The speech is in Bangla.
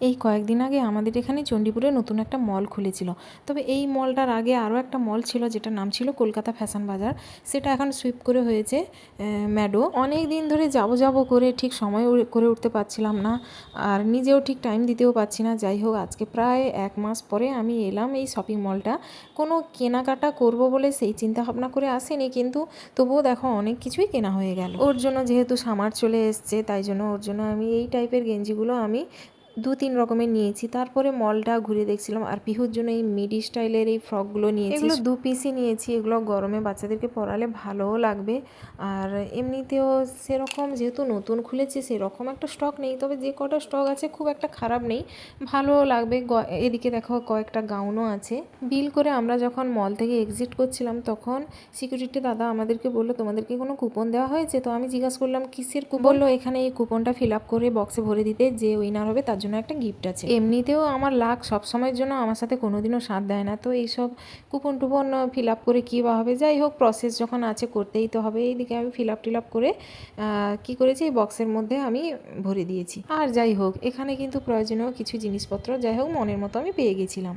এই কয়েকদিন আগে আমাদের এখানে চণ্ডীপুরে নতুন একটা মল খুলেছিল। তবে এই মলটার আগে আরও একটা মল ছিল যেটার নাম ছিল কলকাতা ফ্যাশন বাজার। সেটা এখন সুইপ করে হয়েছে ম্যাডো। অনেক দিন ধরে যাব যাব করে ঠিক সময় করে উঠতে পারছিলাম না আর নিজেও ঠিক টাইম দিতেও পারছি না। যাই হোক, আজকে প্রায় এক মাস পরে আমি এলাম এই শপিং মলটা কোনো কেনাকাটা করব বলে সেই চিন্তা ভাবনা করে আসেনি, কিন্তু তবুও দেখো অনেক কিছুই কেনা হয়ে গেল। ওর জন্য যেহেতু সামার চলে এসছে, তাই জন্য ওর জন্য আমি এই টাইপের গেঞ্জিগুলো আমি দু তিন রকমের নিয়েছি। তারপরে মলটা ঘুরে দেখছিলাম আর পিহুর জন্য এই মিডি স্টাইলের এই ফ্রকগুলো নিয়েছি। এগুলো দু পিসই নিয়েছি, এগুলো গরমে বাচ্চাদেরকে পরালে ভালোও লাগবে। আর এমনিতেও সেরকম যেহেতু নতুন খুলেছে, সেরকম একটা স্টক নেই। তবে যে কটা স্টক আছে খুব একটা খারাপ নেই। ভালোও লাগবে। এদিকে দেখো কয়েকটা গাউনও আছে। বিল করে আমরা যখন মল থেকে এক্সিট করছিলাম, তখন সিকিউরিটি দাদা আমাদেরকে বলল, তোমাদেরকে কোনো কুপন দেওয়া হয়েছে? তো আমি জিজ্ঞাসা করলাম, কিসের কুপন বলল, এখানে এই কুপনটা ফিল আপ করে বক্সে ভরে দিতে যে উইনার হবে তার জন্য একটা গিফট আছে। এমনিতেও আমার লাক সব সময়ের জন্য আমার সাথে কোনোদিনও সাথ দেয় না। তো এইসব কুপন টুপন ফিল আপ করে কী বা হবে, যাই হোক প্রসেস যখন আছে করতেই তো হবে। এইদিকে আমি ফিল আপ টিল আপ করে কি করেছি? এই বক্সের মধ্যে আমি ভরে দিয়েছি। আর যাই হোক, এখানে কিন্তু প্রয়োজনীয় কিছু জিনিসপত্র, যাই হোক, মনের মতো আমি পেয়ে গেছিলাম।